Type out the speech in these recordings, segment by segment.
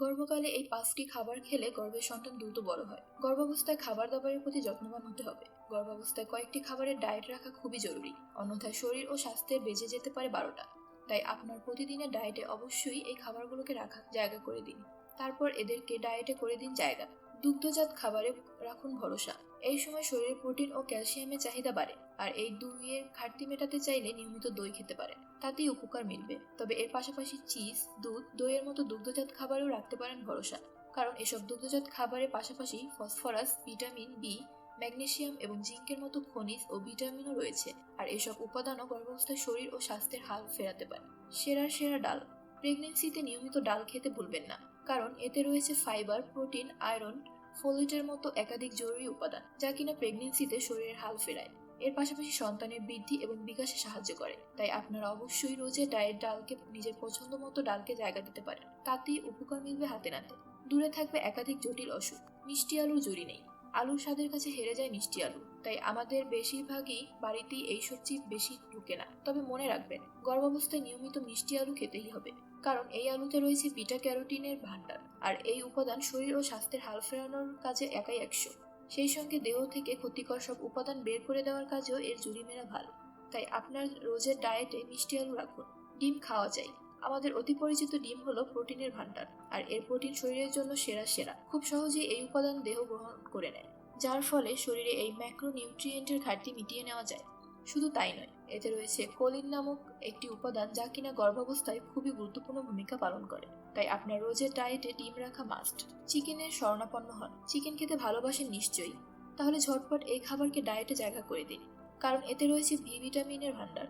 গর্ভকালে এই পাঁচটি খাবার খেলে গর্ভের সন্তান দ্রুত বড় হয়। গর্ভাবস্থায় খাবার দাবারের প্রতি যত্নবান হতে হবে। গর্ভাবস্থায় কয়েকটি খাবারের ডায়েট রাখা খুবই জরুরি। অন্যথায় শরীর ও স্বাস্থ্যের বেজে যেতে পারে বারোটা। তাই আপনার প্রতিদিনের ডায়েটে অবশ্যই এই খাবারগুলোকে রাখা জায়গা করে দিন। তারপর এদেরকে ডায়েটে করে দিন জায়গা। দুগ্ধজাত খাবারে রাখুন ভরসা। এই সময় শরীরে প্রোটিন ও ক্যালসিয়ামের চাহিদা বাড়ে, আর এই দুইয়ের ঘাটতি মেটাতে চাইলে নিয়মিত দই খেতে পারেন। তাতেই উপকার মিলবে। তবে এর পাশাপাশি চিজ, দুধ, দইয়ের মতো দুগ্ধজাত খাবারও রাখতে পারেন ভরসা। কারণ এসব দুগ্ধজাত খাবারের পাশাপাশি ফসফরাস, ভিটামিন বি ম্যাগনেশিয়াম এবং জিঙ্কের মতো খনিজ ও ভিটামিনও রয়েছে, আর এসব উপাদানও গর্ভাবস্থায় শরীর ও স্বাস্থ্যের হাল ফেরাতে পারে। সেরার সেরা ডাল। প্রেগনেন্সিতে নিয়মিত ডাল খেতে ভুলবেন না। কারণ এতে রয়েছে ফাইবার, প্রোটিন, আয়রন, ফোলেটের মতো একাধিক জরুরি উপাদান, যা কিনা প্রেগনেন্সিতে শরীরের হাল ফেরায়। এর পাশাপাশি সন্তানের বৃদ্ধি এবং বিকাশে সাহায্য করে। তাই আপনারা অবশ্যই রোজে ডায়ের ডালকে নিজের পছন্দ মতো ডালকে জায়গা দিতে পারেন। তাতেই উপকার মিলবে হাতে নাতে। দূরে থাকবে একাধিক জটিল অসুখ। মিষ্টি আলুর জরি নেই। আলুর স্বাদের কাছে হেরে যায় মিষ্টি আলু, তাই আমাদের বেশিরভাগই বাড়িতেই এই সবজি বেশি ঢুকে না। তবে মনে রাখবেন, গর্ভাবস্থায় নিয়মিত মিষ্টি আলু খেতেই হবে, কারণ এই আলুতে রয়েছে বিটা ক্যারোটিনের ভান্ডার আর এই উপাদান শরীর ও স্বাস্থ্যের হাল ফেরানোর কাজে একাই একশো। সেই সঙ্গে দেহ থেকে ক্ষতিকর সব উপাদান বের করে দেওয়ার কাজেও এর জুড়ি মেরা ভালো। তাই আপনার রোজের ডায়েটে মিষ্টি আলু রাখুন, ডিম খাওয়া যায়। আমাদের অতি পরিচিত ডিম হলো প্রোটিনের ভান্ডার আর এর প্রোটিন শরীরের জন্য সেরা সেরা। খুব সহজেই এই উপাদান দেহ গ্রহণ করে নেয়, যার ফলে শরীরে এই ম্যাক্রো নিউট্রিয়েন্টের ঘাটতি মিটিয়ে নেওয়া যায়। শুধু তাই নয়, এতে রয়েছে কোলিন নামক একটি উপাদান যা কিনা গর্ভাবস্থায় খুবই গুরুত্বপূর্ণ ভূমিকা পালন করে। তাই আপনার রোজের ডায়েটে ডিম রাখা মাস্ট চিকেনের শরণাপন্ন হন। চিকেন খেতে ভালোবাসেন নিশ্চয়ই। তাহলে ঝটপট এই খাবারকে ডায়েটে জায়গা করে দিন, কারণ এতে রয়েছে বি ভিটামিনের ভান্ডার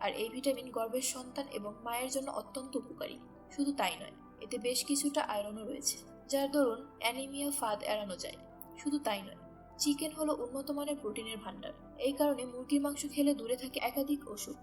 আর এই ভিটামিন গর্ভের সন্তান এবং মায়ের জন্য অত্যন্ত উপকারী। শুধু তাই নয়, এতে বেশ কিছুটা আয়রনও রয়েছে, যার দরুন অ্যানিমিয়া ফাঁদ এড়ানো যায়। শুধু তাই নয়, চিকেন হলো উন্নত মানের প্রোটিনের ভান্ডার এই কারণে মুরগির মাংস খেলে দূরে থাকে একাধিক অসুখ।